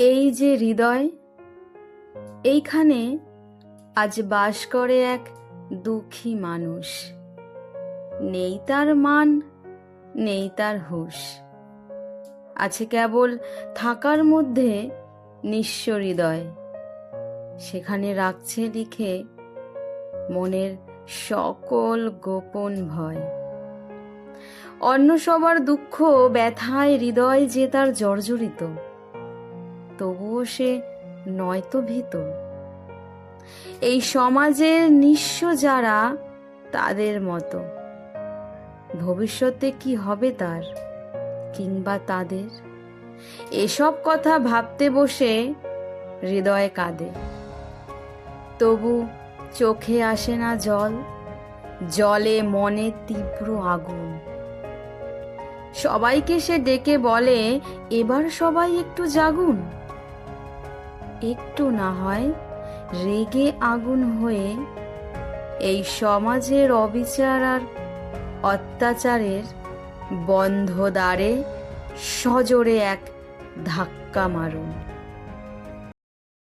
এই যে হৃদয়, এইখানে আজ বাস করে এক দুঃখী মানুষ। নেই তার মান, নেই তার হুঁশ। আছে কেবল থাকার মধ্যে নিঃস্ব হৃদয়। সেখানে রাখছে লিখে মনের সকল গোপন ভয়। অন্য সবার দুঃখ, ব্যথায়, হৃদয় যে তার জর্জরিত। তবুও সে নয়তো ভীত এই সমাজের নিঃস্ব যারা, তাদের মতো। ভবিষ্যতে কি হবে তার কিংবা তাদের? এসব কথা ভাবতে বসে হৃদয় কাঁদে। তবু চোখে আসে না জল, জলে মনে তীব্র আগুন। সবাইকে সে ডেকে বলে, এবার সবাই একটু জাগুন। একটু না হয় রেগে আগুন হয়ে এই সমাজের অবিচার আর অত্যাচারের বন্ধ দ্বারে সজোরে এক ধাক্কা মারুন।